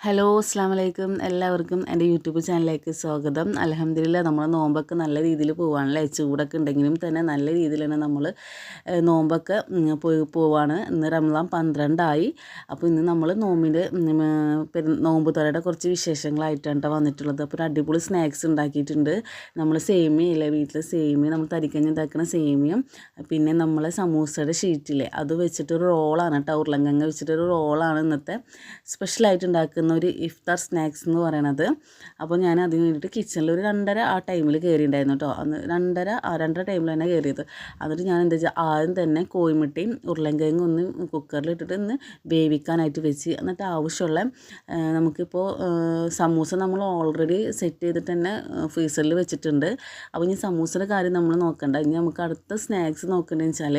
Hello അസ്സാം വലൈക്കും എല്ലാവർക്കും എന്റെ യൂട്യൂബ് ചാനലിലേക്ക് സ്വാഗതം. അലഹമ്മദില്ല നമ്മൾ നോമ്പൊക്കെ നല്ല രീതിയിൽ പോവാണല്ലേ? ചൂടൊക്കെ ഉണ്ടെങ്കിലും തന്നെ നല്ല രീതിയിൽ തന്നെ നമ്മൾ നോമ്പൊക്കെ പോയി പോവാണ്. ഇന്ന് റംലാൻ പന്ത്രണ്ടായി. അപ്പോൾ ഇന്ന് നമ്മൾ നോമ്പിന്റെ നോമ്പ് തുറയുടെ കുറച്ച് വിശേഷങ്ങളായിട്ടാണ് ട്ടോ വന്നിട്ടുള്ളത്. അപ്പോൾ അടിപൊളി സ്നാക്സ് ഉണ്ടാക്കിയിട്ടുണ്ട്. നമ്മൾ സേമിയ ഇല്ലേ വീട്ടിൽ സേമിയ നമ്മൾ തരിക്കഞ്ഞ് ഉണ്ടാക്കുന്ന സേമിയം പിന്നെ നമ്മളെ സമൂസയുടെ ഷീറ്റില്ലേ അത് വെച്ചിട്ടൊരു റോളാണ് കേട്ടോ ഉരുളങ്കങ്ങ വെച്ചിട്ടൊരു റോളാണ് ഇന്നത്തെ സ്പെഷ്യലായിട്ട് ഒരു ഇഫ്താർ സ്നാക്സ് എന്ന് പറയണത്. അപ്പോൾ ഞാൻ അതിന് വേണ്ടിയിട്ട് കിച്ചണിൽ ഒരു രണ്ടര ആ ടൈമിൽ കയറിയിട്ടുണ്ടായിരുന്നു കേട്ടോ. അന്ന് രണ്ടര ആ രണ്ടര ടൈമിൽ തന്നെ കയറിയത് എന്നിട്ട് ഞാൻ എന്താ വെച്ചാൽ ആദ്യം തന്നെ കോഴിമുട്ടയും ഉരുളൻകിഴങ്ങും ഒന്ന് കുക്കറിൽ ഇട്ടിട്ട് ഒന്ന് വേവിക്കാനായിട്ട് വെച്ച്. എന്നിട്ട് ആവശ്യമുള്ള നമുക്കിപ്പോൾ സമൂസ നമ്മൾ ഓൾറെഡി സെറ്റ് ചെയ്തിട്ട് തന്നെ ഫ്രീസറിൽ വെച്ചിട്ടുണ്ട്. അപ്പോൾ ഇനി സമൂസയുടെ കാര്യം നമ്മൾ നോക്കണ്ട. ഇനി നമുക്ക് അടുത്ത സ്നാക്സ് നോക്കേണ്ടതെന്ന് വെച്ചാൽ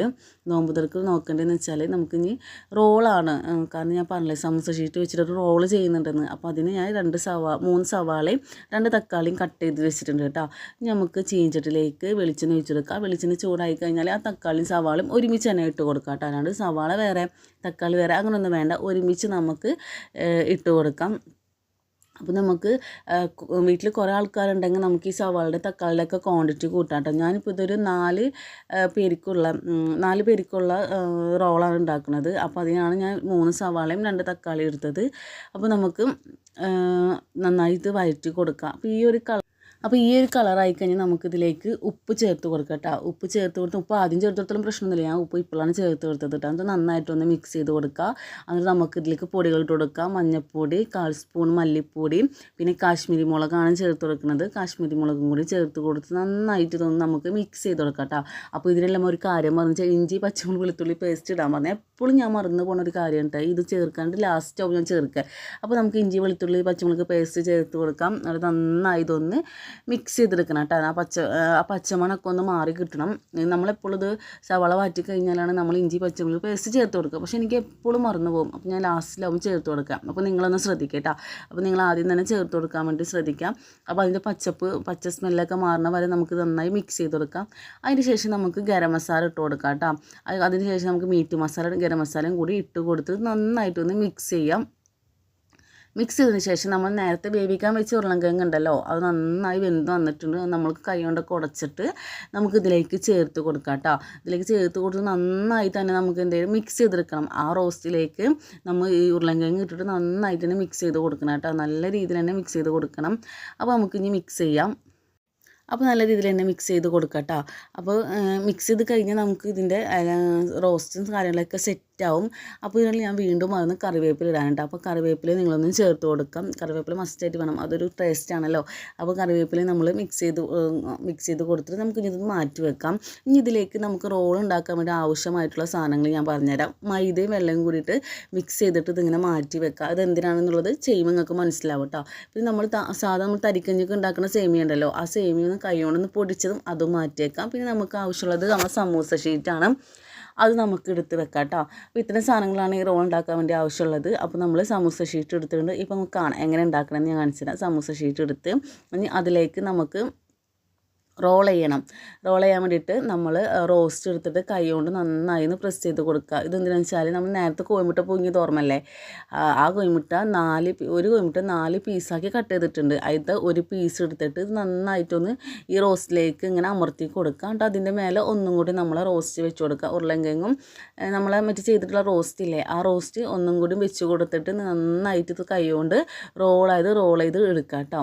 നോമ്പ് തുറക്ക് നോക്കേണ്ടതെന്ന് വെച്ചാൽ നമുക്കിനി റോളാണ് കാരണം ഞാൻ പറഞ്ഞില്ലേ സമൂസ ഷീറ്റ് വെച്ചിട്ട് റോൾ റോൾ ചെയ്യുന്നുണ്ടെന്ന്. അപ്പോൾ അതിന് ഞാൻ രണ്ട് സവാ മൂന്ന് സവാളയും രണ്ട് തക്കാളിയും കട്ട് ചെയ്ത് വെച്ചിട്ടുണ്ട് കേട്ടോ. നമുക്ക് ചീഞ്ചട്ടിലേക്ക് വെളിച്ചെണ്ണ ഒഴിച്ചു കൊടുക്കുക വെളിച്ചെണ്ണ ചൂടായി കഴിഞ്ഞാൽ ആ തക്കാളിയും സവാളയും ഒരുമിച്ച് തന്നെ ഇട്ട് കൊടുക്കുക കേട്ടോ. അല്ലാണ്ട് സവാള വേറെ തക്കാളി വേറെ അങ്ങനെയൊന്നും വേണ്ട. ഒരുമിച്ച് നമുക്ക് ഇട്ട് കൊടുക്കാം. അപ്പോൾ നമുക്ക് വീട്ടിൽ കുറേ ആൾക്കാരുണ്ടെങ്കിൽ നമുക്ക് ഈ സവാളയുടെ തക്കാളിയുടെ ക്വാണ്ടിറ്റി കൂട്ടാം കേട്ടോ ഞാനിപ്പോൾ ഇതൊരു നാല് പേരിക്കുള്ള നാല് പേർക്കുള്ള റോളാണ് ഉണ്ടാക്കുന്നത്. അപ്പോൾ അതിനാണ് ഞാൻ മൂന്ന് സവാളയും രണ്ട് തക്കാളിയും എടുത്തത്. അപ്പോൾ നമുക്ക് നന്നായിട്ട് വഴറ്റി കൊടുക്കാം. അപ്പോൾ ഈ ഒരു കളർ അപ്പോൾ ഈ ഒരു കളറായി കഴിഞ്ഞാൽ നമുക്കിതിലേക്ക് ഉപ്പ് ചേർത്ത് കൊടുക്കാം കേട്ടോ ഉപ്പ് ചേർത്ത് കൊടുത്ത് ഉപ്പ് ആദ്യം ചേർത്ത് കൊടുത്താലും പ്രശ്നമൊന്നുമില്ല. ഞാൻ ഉപ്പ് ഇപ്പോഴാണ് ചേർത്ത് കൊടുത്തത് കേട്ടോ എന്നിട്ട് നന്നായിട്ടൊന്ന് മിക്സ് ചെയ്ത് കൊടുക്കുക എന്നിട്ട് നമുക്കിതിലേക്ക് പൊടികൾ ഇട്ട് കൊടുക്കാം. മഞ്ഞൾപ്പൊടി കാൽ സ്പൂൺ മല്ലിപ്പൊടി പിന്നെ കാശ്മീരി മുളകാണ് ചേർത്ത് കൊടുക്കുന്നത്. കാശ്മീരി മുളകും കൂടി ചേർത്ത് കൊടുത്ത് നന്നായിട്ട് ഇതൊന്ന് നമുക്ക് മിക്സ് ചെയ്ത് കൊടുക്കാം കേട്ടോ അപ്പോൾ ഇതിനെല്ലാം ഒരു കാര്യം പറഞ്ഞു വെച്ചാൽ ഇഞ്ചി പച്ചമുളക് വെളുത്തുള്ളി പേസ്റ്റ് ഇടാൻ പറഞ്ഞാൽ എപ്പോഴും ഞാൻ മറന്നു പോകുന്ന ഒരു കാര്യം കേട്ടോ ഇത് ചേർക്കാണ്ട് ലാസ്റ്റ് ആവും ഞാൻ ചേർക്കുക അപ്പോൾ നമുക്ക് ഇഞ്ചി വെളുത്തുള്ളി പച്ചമുളക് പേസ്റ്റ് ചേർത്ത് കൊടുക്കാം. അത് നന്നായി ഇതൊന്ന് മിക്സ് ചെയ്തെടുക്കണം കേട്ടോ. ആ പച്ച ആ പച്ചമണക്കൊന്ന് മാറി കിട്ടണം. നമ്മളെപ്പോഴും ഇത് സവാള വാറ്റി കഴിഞ്ഞാലാണ് നമ്മൾ ഇഞ്ചി പച്ചമുളക് പേസ്റ്റ് ചേർത്ത് കൊടുക്കുക. പക്ഷേ എനിക്ക് എപ്പോഴും മറന്നു പോകും. അപ്പോൾ ഞാൻ ലാസ്റ്റിലാവും ചേർത്ത് കൊടുക്കാം. അപ്പോൾ നിങ്ങളൊന്ന് ശ്രദ്ധിക്കുക കേട്ടോ. അപ്പോൾ നിങ്ങൾ ആദ്യം തന്നെ ചേർത്ത് കൊടുക്കാൻ വേണ്ടി ശ്രദ്ധിക്കാം. അപ്പോൾ അതിന്റെ പച്ചപ്പ് പച്ച സ്മെല്ലൊക്കെ മാറുന്ന വരെ നമുക്ക് നന്നായി മിക്സ് ചെയ്ത് കൊടുക്കാം. അതിന് ശേഷം നമുക്ക് ഗരം മസാല ഇട്ട് കൊടുക്കാം കേട്ടോ. അത് അതിന് ശേഷം നമുക്ക് മീറ്റ് മസാല ഗരം മസാലയും കൂടി ഇട്ട് കൊടുത്ത് നന്നായിട്ടൊന്ന് മിക്സ് ചെയ്യാം. മിക്സ് ചെയ്തതിന് ശേഷം നമ്മൾ നേരത്തെ വേവിക്കാൻ വെച്ച ഉരുളൻകിഴങ്ങ് ഉണ്ടല്ലോ അത് നന്നായി വെന്ത് വന്നിട്ടുണ്ട്. നമ്മൾക്ക് കൈ കൊണ്ടൊക്കെ ഉടച്ചിട്ട് നമുക്ക് ഇതിലേക്ക് ചേർത്ത് കൊടുക്കാം കേട്ടോ. ഇതിലേക്ക് ചേർത്ത് കൊടുത്ത് നന്നായി തന്നെ നമുക്ക് എന്തെങ്കിലും മിക്സ് ചെയ്തെടുക്കണം. ആ റോസ്റ്റിലേക്ക് നമ്മൾ ഈ ഉരുളൻകിഴങ്ങ് ഇട്ടിട്ട് നന്നായിട്ട് തന്നെ മിക്സ് ചെയ്ത് കൊടുക്കണം കേട്ടോ. നല്ല രീതിയിൽ തന്നെ മിക്സ് ചെയ്ത് കൊടുക്കണം. അപ്പോൾ നമുക്ക് ഇനി മിക്സ് ചെയ്യാം. അപ്പോൾ നല്ല രീതിയിൽ തന്നെ മിക്സ് ചെയ്ത് കൊടുക്കാം കേട്ടോ. അപ്പോൾ മിക്സ് ചെയ്ത് കഴിഞ്ഞാൽ നമുക്ക് ഇതിന്റെ റോസ്റ്റും കാര്യങ്ങളൊക്കെ സെറ്റാവും അപ്പോൾ ഇതിനുള്ള ഞാൻ വീണ്ടും അതൊന്ന് കറിവേപ്പില ഇടാനുണ്ട്. അപ്പോൾ കറിവേപ്പില നിങ്ങളൊന്ന് ചേർത്ത് കൊടുക്കാം. കറിവേപ്പില മസ്റ്റായിട്ട് വേണം. അതൊരു ടേസ്റ്റ് ആണല്ലോ. അപ്പോൾ കറിവേപ്പില നമ്മൾ മിക്സ് ചെയ്ത് മിക്സ് ചെയ്ത് കൊടുത്തിട്ട് നമുക്ക് ഇനി ഇത് മാറ്റി വെക്കാം. ഇനി ഇതിലേക്ക് നമുക്ക് റോൾ ഉണ്ടാക്കാൻ വേണ്ടി ആവശ്യമായിട്ടുള്ള സാധനങ്ങൾ ഞാൻ പറഞ്ഞുതരാം. മൈദയും വെള്ളം കൂടിയിട്ട് മിക്സ് ചെയ്തിട്ട് ഇതിങ്ങനെ മാറ്റി വെക്കുക അത് എന്തിനാണെന്നുള്ളത് ചെയ്യുമ്പോൾ നിങ്ങൾക്ക് മനസ്സിലാവും കേട്ടോ പിന്നെ നമ്മൾ സാധാരണ നമ്മൾ തരിക്കഞ്ഞൊക്കെ ഉണ്ടാക്കുന്ന സേമിയ ഉണ്ടല്ലോ. ആ സേമിയ ഒന്ന് കൈകൊണ്ടൊന്ന് പൊടിച്ചതും അതും മാറ്റിയേക്കാം. പിന്നെ നമുക്ക് ആവശ്യമുള്ളത് നമ്മുടെ സമൂസ ഷീറ്റാണ് അത് നമുക്ക് എടുത്ത് വെക്കാം കേട്ടോ അപ്പോൾ ഇത്തരം സാധനങ്ങളാണ് ഈ റോൾ ഉണ്ടാക്കാൻ വേണ്ടി ആവശ്യമുള്ളത്. അപ്പോൾ നമ്മൾ സമൂസ ഷീറ്റ് എടുത്തിട്ടുണ്ട്. ഇപ്പോൾ നമുക്ക് കാണാം. എങ്ങനെ ഉണ്ടാക്കണമെന്ന് ഞാൻ കാണിച്ചു തരാം. സമൂസ ഷീറ്റ് എടുത്ത് അതിലേക്ക് നമുക്ക് റോൾ ചെയ്യണം. റോൾ ചെയ്യാൻ വേണ്ടിയിട്ട് നമ്മൾ റോസ്റ്റ് എടുത്തിട്ട് കൈ കൊണ്ട് നന്നായി ഒന്ന് പ്രസ് ചെയ്ത് കൊടുക്കുക. ഇതെന്തിനാണെന്ന് വെച്ചാൽ നമ്മൾ നേരത്തെ കോഴിമുട്ട പൊങ്ങി ഓർമ്മല്ലേ ആ കോയിമുട്ട നാല് ഒരു കോഴിമുട്ട നാല് പീസാക്കി കട്ട് ചെയ്തിട്ടുണ്ട്. അതിൽ ഒരു പീസ് എടുത്തിട്ട് നന്നായിട്ടൊന്ന് ഈ റോസ്റ്റിലേക്ക് ഇങ്ങനെ അമർത്തി കൊടുക്കുക. എന്നിട്ട് അതിന്റെ മേലെ ഒന്നും കൂടി നമ്മൾ റോസ്റ്റ് വെച്ച് കൊടുക്കുക. ഉരുളൻകിഴങ്ങും നമ്മൾ മറ്റേ ചെയ്തിട്ടുള്ള റോസ്റ്റ് ഇല്ലേ? ആ റോസ്റ്റ് ഒന്നും കൂടി വെച്ച് കൊടുത്തിട്ട് നന്നായിട്ട് ഇത് കൈ കൊണ്ട് റോൾ റോൾ ചെയ്ത് എടുക്കുക കേട്ടോ.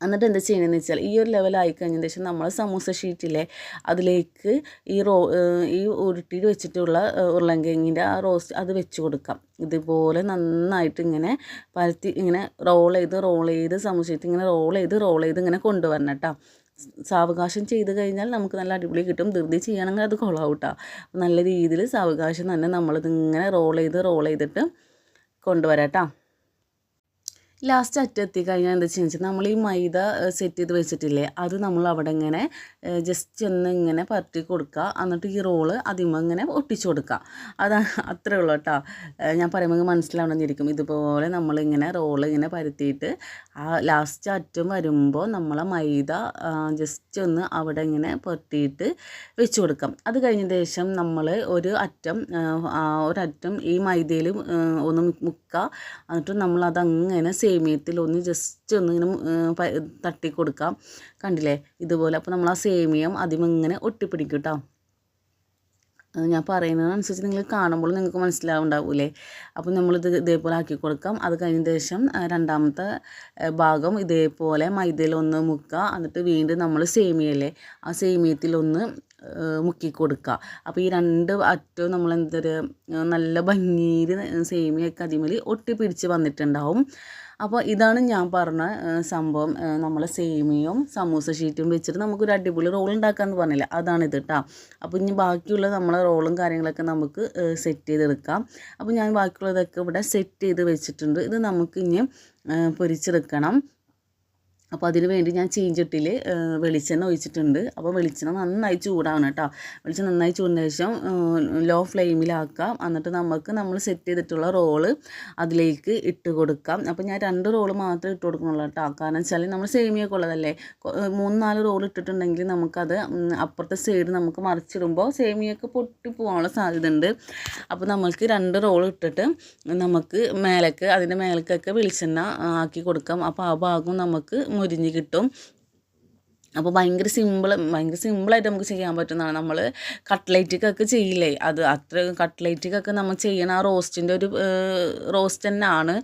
എന്നിട്ട് എന്താ ചെയ്യണമെന്ന് വെച്ചാൽ ഈ ഒരു ലെവലായി കഴിഞ്ഞതിന് ശേഷം നമ്മൾ സമൂസ ഷീറ്റിലെ അതിലേക്ക് ഈ റോ ഈ ഉരുട്ടി വെച്ചിട്ടുള്ള ഉരുളങ്കിങ്ങിന്റെ ആ റോസ്റ്റ് അത് വെച്ച് കൊടുക്കാം. ഇതുപോലെ നന്നായിട്ട് ഇങ്ങനെ പരത്തി ഇങ്ങനെ റോൾ ചെയ്ത് റോൾ ചെയ്ത് സമൂസ ഷീറ്റ് ഇങ്ങനെ റോൾ ചെയ്ത് റോൾ ചെയ്ത് ഇങ്ങനെ കൊണ്ടുവരണം കേട്ടോ. സാവകാശം ചെയ്ത് കഴിഞ്ഞാൽ നമുക്ക് നല്ല അടിപൊളി കിട്ടും. ധൃതി ചെയ്യണമെങ്കിൽ അത് കൊള്ളാവും നല്ല രീതിയിൽ സാവകാശം തന്നെ നമ്മളിതിങ്ങനെ റോൾ ചെയ്ത് റോൾ ചെയ്തിട്ട് കൊണ്ടുവരാം കേട്ടോ ലാസ്റ്റ് അറ്റെത്തി കഴിഞ്ഞാൽ എന്താ വെച്ചാൽ നമ്മൾ ഈ മൈദ സെറ്റ് ചെയ്ത് വെച്ചിട്ടില്ലേ അത് നമ്മൾ അവിടെ ഇങ്ങനെ ജസ്റ്റ് ഒന്ന് ഇങ്ങനെ പരട്ടി കൊടുക്കുക എന്നിട്ട് ഈ റോൾ അതിമ ഇങ്ങനെ ഒട്ടിച്ചു കൊടുക്കുക അതാണ് അത്രേ ഉള്ളൂ കേട്ടോ ഞാൻ പറയുമ്പോൾ മനസ്സിലാവണമെന്നിരിക്കും ഇതുപോലെ നമ്മളിങ്ങനെ റോൾ ഇങ്ങനെ പരത്തിയിട്ട് ആ ലാസ്റ്റ് അറ്റം വരുമ്പോൾ നമ്മളെ മൈദ ജസ്റ്റ് ഒന്ന് അവിടെ ഇങ്ങനെ പൊട്ടിയിട്ട് വെച്ച് കൊടുക്കാം. അത് കഴിഞ്ഞ ശേഷം നമ്മൾ ഒരു അറ്റം ഒരറ്റം ഈ മൈദയിൽ ഒന്ന് മുക്കുക എന്നിട്ട് നമ്മളത് അങ്ങനെ സേമിയത്തിൽ ഒന്ന് ജസ്റ്റ് ഒന്ന് ഇങ്ങനെ തട്ടി കൊടുക്കാം. കണ്ടില്ലേ? ഇതുപോലെ. അപ്പോൾ നമ്മൾ ആ സേമിയം അതിമിങ്ങനെ ഒട്ടിപ്പിടിക്കും കേട്ടോ ഞാൻ പറയുന്നതനുസരിച്ച് നിങ്ങൾ കാണുമ്പോൾ നിങ്ങൾക്ക് മനസ്സിലാവുണ്ടാവൂലേ? അപ്പോൾ നമ്മളിത് ഇതേപോലെ ആക്കി കൊടുക്കാം. അത് കഴിഞ്ഞ ശേഷം രണ്ടാമത്തെ ഭാഗം ഇതേപോലെ മൈദയിലൊന്ന് മുക്കുക. എന്നിട്ട് വീണ്ടും നമ്മൾ സേമിയല്ലേ ആ സേമിയത്തിലൊന്ന് മുക്കി കൊടുക്കുക. അപ്പോൾ ഈ രണ്ട് അറ്റവും നമ്മൾ എന്തൊരു നല്ല ഭംഗിയിൽ സേമിയൊക്കെ അതിമേൽ ഒട്ടിപ്പിടിച്ച് വന്നിട്ടുണ്ടാവും. അപ്പോൾ ഇതാണ് ഞാൻ പറഞ്ഞ സംഭവം നമ്മൾ സേമിയയും സമൂസ ഷീറ്റും വെച്ചിട്ട് നമുക്കൊരു അടിപൊളി റോൾ ഉണ്ടാക്കാമെന്ന് പറഞ്ഞില്ല? അതാണിത് കേട്ടോ അപ്പോൾ ഇനി ബാക്കിയുള്ള നമ്മളെ റോളും കാര്യങ്ങളൊക്കെ നമുക്ക് സെറ്റ് ചെയ്തെടുക്കാം. അപ്പോൾ ഞാൻ ബാക്കിയുള്ളതൊക്കെ ഇവിടെ സെറ്റ് ചെയ്ത് വെച്ചിട്ടുണ്ട്. ഇത് നമുക്കിനി പൊരിച്ചെടുക്കണം. അപ്പോൾ അതിന് വേണ്ടി ഞാൻ ചീഞ്ചട്ടിയിൽ വെളിച്ചെണ്ണ ഒഴിച്ചിട്ടുണ്ട്. അപ്പോൾ വെളിച്ചെണ്ണ നന്നായി ചൂടാവണം കേട്ടോ. വെളിച്ചെണ്ണ നന്നായി ചൂടിന് ശേഷം ലോ ഫ്ലെയിമിലാക്കാം. എന്നിട്ട് നമുക്ക് നമ്മൾ സെറ്റ് ചെയ്തിട്ടുള്ള റോൾ അതിലേക്ക് ഇട്ട് കൊടുക്കാം. അപ്പോൾ ഞാൻ രണ്ട് റോൾ മാത്രമേ ഇട്ട് കൊടുക്കുന്നുള്ളൂ കേട്ടോ. കാരണം വെച്ചാൽ നമ്മൾ സേമിയൊക്കെ ഉള്ളതല്ലേ. മൂന്ന് നാല് റോൾ ഇട്ടിട്ടുണ്ടെങ്കിൽ നമുക്കത് അപ്പുറത്തെ സൈഡ് നമുക്ക് മറിച്ചിടുമ്പോൾ സേമിയൊക്കെ പൊട്ടി പോകാനുള്ള സാധ്യത ഉണ്ട് അപ്പോൾ നമ്മൾക്ക് രണ്ട് റോൾ ഇട്ടിട്ട് നമുക്ക് മേലേക്ക് അതിന്റെ മേലേക്കൊക്കെ വെളിച്ചെണ്ണ ആക്കി കൊടുക്കാം. അപ്പോൾ ആ ഭാഗം നമുക്ക് മുരിഞ്ഞ് കിട്ടും. അപ്പോൾ ഭയങ്കര സിമ്പിൾ ഭയങ്കര സിമ്പിളായിട്ട് നമുക്ക് ചെയ്യാൻ പറ്റുന്നതാണ്. നമ്മൾ കട്ട്ലേറ്റിക്കൊക്കെ ചെയ്യില്ലേ? അത് അത്ര കട്ട്ലേറ്റിക്കൊക്കെ നമ്മൾ ചെയ്യണ ആ റോസ്റ്റിന്റെ ഒരു റോസ്റ്റ് തന്നെയാണ്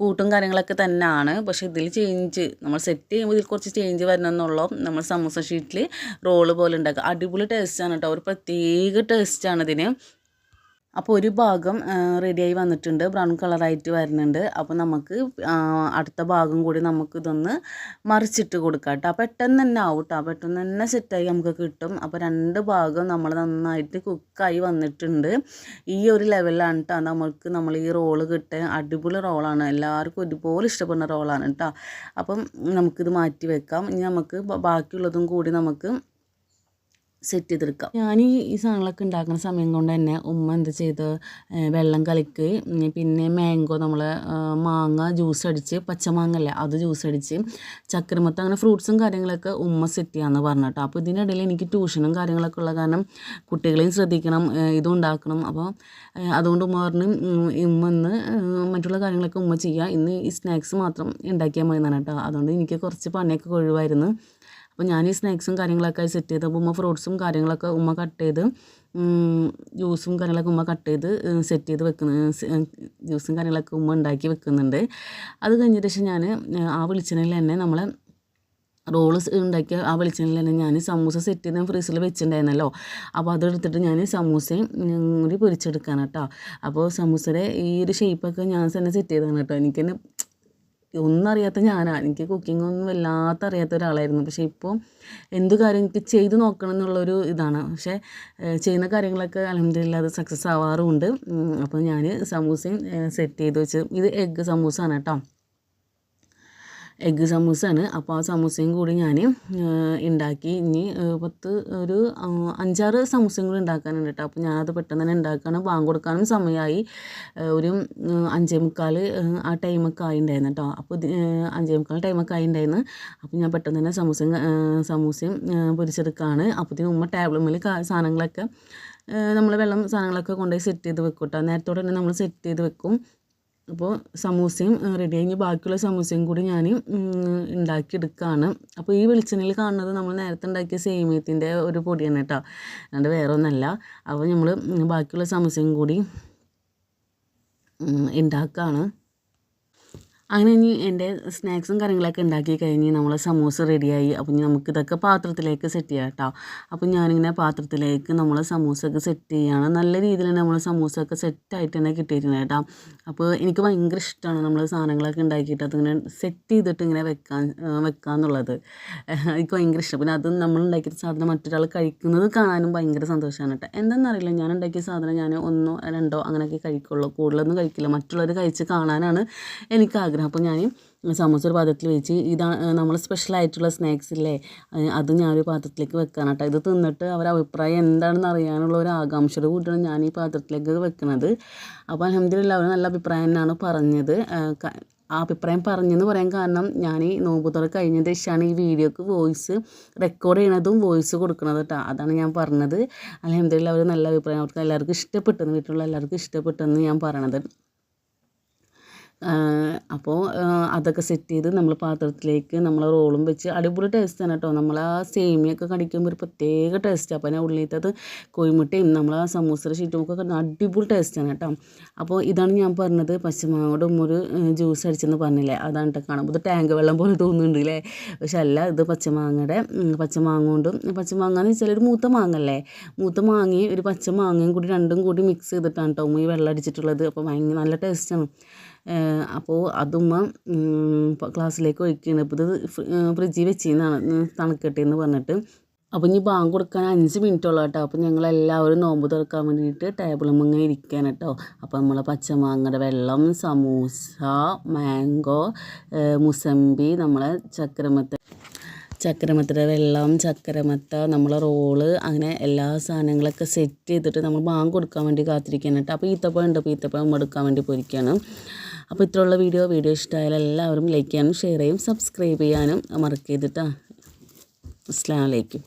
കൂട്ടും കാര്യങ്ങളൊക്കെ തന്നെയാണ് പക്ഷേ ഇതിൽ ചേഞ്ച് നമ്മൾ സെറ്റ് ചെയ്യുമ്പോൾ ഇതിൽ കുറച്ച് ചേഞ്ച് വരണമെന്നുള്ളൂ നമ്മൾ സമൂസ ഷീറ്റിൽ റോൾ പോലെ ഉണ്ടാക്കുക. അടിപൊളി ടേസ്റ്റാണ് കേട്ടോ ഒരു പ്രത്യേക ടേസ്റ്റാണ് ഇതിന്. അപ്പോൾ ഒരു ഭാഗം റെഡിയായി വന്നിട്ടുണ്ട്. ബ്രൗൺ കളറായിട്ട് വരുന്നുണ്ട്. അപ്പോൾ നമുക്ക് അടുത്ത ഭാഗം കൂടി നമുക്കിതൊന്ന് മറിച്ചിട്ട് കൊടുക്കാം കേട്ടോ പെട്ടെന്ന് തന്നെ ആവും കേട്ടോ പെട്ടെന്ന് തന്നെ സെറ്റായി നമുക്ക് കിട്ടും. അപ്പോൾ രണ്ട് ഭാഗം നമ്മൾ നന്നായിട്ട് കുക്കായി വന്നിട്ടുണ്ട്. ഈ ഒരു ലെവലിലാണ് കേട്ടോ നമുക്ക് നമ്മൾ ഈ റോൾ കിട്ടുക അടിപൊളി റോളാണ് എല്ലാവർക്കും ഒരുപോലെ ഇഷ്ടപ്പെടുന്ന റോളാണ് കേട്ടോ അപ്പം നമുക്കിത് മാറ്റി വെക്കാം. ഇനി നമുക്ക് ബാക്കിയുള്ളതും കൂടി നമുക്ക് സെറ്റ് ചെയ്തെടുക്കാം. ഞാൻ ഈ സാധനങ്ങളൊക്കെ ഉണ്ടാക്കുന്ന സമയം കൊണ്ട് തന്നെ ഉമ്മ എന്ത് ചെയ്ത് വെള്ളം കലക്കി പിന്നെ മാംഗോ നമ്മൾ മാങ്ങ ജ്യൂസ് അടിച്ച് പച്ചമാങ്ങ അല്ലേ അത് ജ്യൂസ് അടിച്ച് ചക്കരമത്ത് അങ്ങനെ ഫ്രൂട്ട്സും കാര്യങ്ങളൊക്കെ ഉമ്മ സെറ്റ് ചെയ്യാമെന്ന് പറഞ്ഞിട്ട്. അപ്പോൾ ഇതിനിടയിൽ എനിക്ക് ട്യൂഷനും കാര്യങ്ങളൊക്കെ ഉള്ള കാരണം കുട്ടികളെയും ശ്രദ്ധിക്കണം ഇതും ഉണ്ടാക്കണം. അപ്പോൾ അതുകൊണ്ട് ഉമ്മ പറഞ്ഞു ഉമ്മ ഇന്ന് മറ്റുള്ള കാര്യങ്ങളൊക്കെ ഉമ്മ ചെയ്യുക ഇന്ന് ഈ സ്നാക്സ് മാത്രം ഉണ്ടാക്കിയാൽ മതി എന്നാണ് കേട്ടോ അതുകൊണ്ട് എനിക്ക് കുറച്ച് പണിയൊക്കെ ഒഴിവായിരുന്നു അപ്പോൾ ഞാൻ ഈ സ്നാക്സും കാര്യങ്ങളൊക്കെ സെറ്റ് ചെയ്ത് ഉമ്മ ഫ്രൂട്ട്സും കാര്യങ്ങളൊക്കെ ഉമ്മ കട്ട് ചെയ്ത് ജ്യൂസും കാര്യങ്ങളൊക്കെ ഉമ്മ കട്ട് ചെയ്ത് സെറ്റ് ചെയ്ത് വെക്കുന്ന ജ്യൂസും കാര്യങ്ങളൊക്കെ ഉമ്മ ഉണ്ടാക്കി വെക്കുന്നുണ്ട്. അത് കഴിഞ്ഞിട്ട് ശേഷം ഞാൻ ആ വെളിച്ചെണ്ണയിൽ തന്നെ നമ്മളെ റോൾ ഉണ്ടാക്കിയ ആ വെളിച്ചെണ്ണയിൽ തന്നെ ഞാൻ സമൂസ സെറ്റ് ചെയ്ത് ഫ്രീസറിൽ വെച്ചിട്ടുണ്ടായിരുന്നല്ലോ അപ്പോൾ അതെടുത്തിട്ട് ഞാൻ സമൂസയും കൂടി പൊരിച്ചെടുക്കാനാട്ടോ. അപ്പോൾ സമൂസയുടെ ഈ ഒരു ഷേപ്പൊക്കെ ഞാൻ തന്നെ സെറ്റ് ചെയ്താണ് കേട്ടോ. എനിക്കെന്നെ ഒന്നും അറിയാത്ത ഞാനാണ് എനിക്ക് കുക്കിംഗ് ഒന്നും വല്ലാത്ത അറിയാത്ത ഒരാളായിരുന്നു. പക്ഷേ ഇപ്പോൾ എന്ത് കാര്യം എനിക്ക് ചെയ്ത് നോക്കണം എന്നുള്ളൊരു ഇതാണ്. പക്ഷേ ചെയ്യുന്ന കാര്യങ്ങളൊക്കെ അലഹമില്ല അത് സക്സസ് ആവാറുമുണ്ട് അപ്പോൾ ഞാൻ സമൂസയും സെറ്റ് ചെയ്ത് വെച്ച് ഇത് എഗ്ഗ് സമൂസ ആണ് കേട്ടോ. എഗ്ഗ് സമൂസയാണ്. അപ്പോൾ ആ സമൂസയും കൂടി ഞാൻ ഉണ്ടാക്കി ഇനി പത്ത് ഒരു അഞ്ചാറ് സമൂസയും കൂടി ഉണ്ടാക്കാനുണ്ട് കേട്ടോ അപ്പോൾ ഞാനത് പെട്ടെന്ന് തന്നെ ഉണ്ടാക്കാനും ബാങ്ക് കൊടുക്കാനും സമയമായി ഒരു അഞ്ചേ മുക്കാൽ ആ ടൈമൊക്കെ ആയിണ്ടായിരുന്നു കേട്ടോ അപ്പോൾ അഞ്ചേ മുക്കാൽ ടൈമൊക്കെ ആയിണ്ടായിരുന്നു. അപ്പോൾ ഞാൻ പെട്ടെന്ന് തന്നെ സമൂസയും സമൂസയും പൊരിച്ചെടുക്കുകയാണ് അപ്പോഴത്തേനും ഉമ്മ ടേബിൾ മേൽ സാധനങ്ങളൊക്കെ നമ്മൾ വെള്ളം സാധനങ്ങളൊക്കെ കൊണ്ടുപോയി സെറ്റ് ചെയ്ത് വെക്കും കേട്ടോ നേരത്തോടെ തന്നെ നമ്മൾ സെറ്റ് ചെയ്ത് വെക്കും. അപ്പോൾ സമൂസയും റെഡി കഴിഞ്ഞ് ബാക്കിയുള്ള സമൂസയും കൂടി ഞാൻ ഉണ്ടാക്കിയെടുക്കുകയാണ് അപ്പോൾ ഈ വെളിച്ചെണ്ണയിൽ കാണുന്നത് നമ്മൾ നേരത്തെ ഉണ്ടാക്കിയ സേമിയത്തിന്റെ ഒരു പൊടിയാണ് കേട്ടോ. അല്ലാണ്ട് വേറെ ഒന്നല്ല. അപ്പോൾ നമ്മൾ ബാക്കിയുള്ള സമൂസയും കൂടി ഉണ്ടാക്കുകയാണ് അങ്ങനെ ഇനി എന്റെ സ്നാക്സും കാര്യങ്ങളൊക്കെ ഉണ്ടാക്കി കഴിഞ്ഞ് നമ്മൾ സമൂസ റെഡിയായി. അപ്പം ഇനി നമുക്ക് ഇതൊക്കെ പാത്രത്തിലേക്ക് സെറ്റ് ചെയ്യാം കേട്ടോ. അപ്പം ഞാനിങ്ങനെ പാത്രത്തിലേക്ക് നമ്മൾ സമൂസയൊക്കെ സെറ്റ് ചെയ്യുകയാണ് നല്ല രീതിയിൽ തന്നെ നമ്മൾ സമൂസയൊക്കെ സെറ്റായിട്ട് തന്നെ കിട്ടിയിരുന്നത് കേട്ടോ. അപ്പോൾ എനിക്ക് ഭയങ്കര ഇഷ്ടമാണ് നമ്മൾ സാധനങ്ങളൊക്കെ ഉണ്ടാക്കിയിട്ട് അതിങ്ങനെ സെറ്റ് ചെയ്തിട്ട് ഇങ്ങനെ വെക്കാൻ വെക്കാന്നുള്ളത്. എനിക്ക് ഭയങ്കര ഇഷ്ടം. പിന്നെ അത് നമ്മൾ ഉണ്ടാക്കിയ സാധനം മറ്റൊരാൾ കഴിക്കുന്നത് കാണാനും ഭയങ്കര സന്തോഷമാണ് കേട്ടോ. എന്താണെന്നറിയില്ല ഞാൻ ഉണ്ടാക്കിയ സാധനം ഞാൻ ഒന്നോ രണ്ടോ അങ്ങനെയൊക്കെ കഴിക്കുള്ളൂ. കൂടുതലൊന്നും കഴിക്കില്ല. മറ്റുള്ളവർ കഴിച്ച് കാണാനാണ് എനിക്ക് ആഗ്രഹം. വെക്കണം അപ്പോൾ ഞാൻ സമൂസ ഒരു പാത്രത്തിൽ വെച്ച് ഇതാണ് നമ്മൾ സ്പെഷ്യലായിട്ടുള്ള സ്നാക്സ് ഇല്ലേ അത് ഞാനൊരു പാത്രത്തിലേക്ക് വെക്കാണ് കേട്ടോ. ഇത് തിന്നിട്ട് അവരുടെ അഭിപ്രായം എന്താണെന്ന് അറിയാനുള്ള ഒരു ആകാംക്ഷയോട് കൂടിയാണ് ഞാൻ ഈ പാത്രത്തിലേക്ക് വെക്കുന്നത് അപ്പോൾ അലഹമ്മദില്ല അവർ നല്ല അഭിപ്രായം തന്നെയാണ് പറഞ്ഞത്. ആ അഭിപ്രായം പറഞ്ഞെന്ന് പറയാൻ കാരണം ഞാൻ ഈ നോമ്പുതുറ കഴിഞ്ഞ ശേഷമാണ് ഈ വീഡിയോക്ക് വോയിസ് റെക്കോർഡ് ചെയ്യണതും വോയിസ് കൊടുക്കണത് കേട്ടോ അതാണ് ഞാൻ പറഞ്ഞത്. അലഹമ്മദില്ല അവർ നല്ല അഭിപ്രായം അവർക്ക് എല്ലാവർക്കും ഇഷ്ടപ്പെട്ടെന്ന് വീട്ടിലുള്ള എല്ലാവർക്കും ഇഷ്ടപ്പെട്ടെന്ന് ഞാൻ പറയണത്. അപ്പോൾ അതൊക്കെ സെറ്റ് ചെയ്ത് നമ്മൾ പാത്രത്തിലേക്ക് നമ്മൾ റോളും വെച്ച് അടിപൊളി ടേസ്റ്റാണ് കേട്ടോ നമ്മൾ ആ സേമിയൊക്കെ കടിക്കുമ്പോൾ ഒരു പ്രത്യേക ടേസ്റ്റ് അപ്പോൾ ഞാൻ ഉള്ളിലത്തത് കോഴിമുട്ടയും നമ്മൾ ആ സമൂസയുടെ ഷീറ്റും ഒക്കെ അടിപൊളി ടേസ്റ്റാണ് കേട്ടോ അപ്പോൾ ഇതാണ് ഞാൻ പറഞ്ഞത് പച്ചമാങ്ങോടും ഒരു ജ്യൂസ് അടിച്ചെന്ന് പറഞ്ഞില്ലേ? അതാണ് കേട്ടോ കാണുമ്പോൾ ഇത് ടാങ്ക് വെള്ളം പോലെ തോന്നുന്നുണ്ട് അല്ലേ പക്ഷെ അല്ല ഇത് പച്ചമാങ്ങയുടെ പച്ചമാങ്ങ കൊണ്ടും പച്ചമാങ്ങ എന്ന് വെച്ചാൽ ഒരു മൂത്ത മാങ്ങല്ലേ? മൂത്ത മാങ്ങയും ഒരു പച്ച മാങ്ങയും കൂടി രണ്ടും കൂടി മിക്സ് ചെയ്തിട്ടാണ് കേട്ടോ ഈ വെള്ളം അടിച്ചിട്ടുള്ളത്. അപ്പോൾ ഭയങ്കര നല്ല ടേസ്റ്റാണ് അപ്പോൾ അതുമ്മ ക്ലാസ്സിലേക്ക് ഒഴിക്കുകയാണ് ഇപ്പോൾ ഇത് ഫ്രി- ഫ്രിഡ്ജിൽ വെച്ചിരുന്നാണ് തണുക്കട്ടെ എന്ന് പറഞ്ഞിട്ട്. അപ്പോൾ ഇനി ബാങ്ക് കൊടുക്കാൻ അഞ്ച് മിനിറ്റുള്ള കേട്ടോ. അപ്പോൾ ഞങ്ങൾ എല്ലാവരും നോമ്പ് തുറക്കാൻ വേണ്ടിയിട്ട് ടേബിളും ഇങ്ങനെ ഇരിക്കാൻ കേട്ടോ. അപ്പോൾ നമ്മളെ പച്ചമാങ്ങയുടെ വെള്ളം സമൂസ മാംഗോ മുസമ്പി നമ്മളെ ചക്രമത്ത ചക്കരമത്തയുടെ വെള്ളം ചക്കരമത്ത നമ്മളെ റോൾ അങ്ങനെ എല്ലാ സാധനങ്ങളൊക്കെ സെറ്റ് ചെയ്തിട്ട് നമ്മൾ ബാങ്ക് കൊടുക്കാൻ വേണ്ടി കാത്തിരിക്കാനായിട്ട് അപ്പോൾ ഈത്തപ്പഴം ഉണ്ട്. അപ്പോൾ ഈത്തപ്പഴം എടുക്കാൻ വേണ്ടി പോയിരിക്കുകയാണ് അപ്പോൾ ഇത്രയുള്ള വീഡിയോ വീഡിയോ ഇഷ്ടമായാൽ എല്ലാവരും ലൈക്ക് ചെയ്യാനും ഷെയർ ചെയ്യും സബ്സ്ക്രൈബ് ചെയ്യാനും മറക്കരുത് കേട്ടോ അസ്സാം വലൈക്കും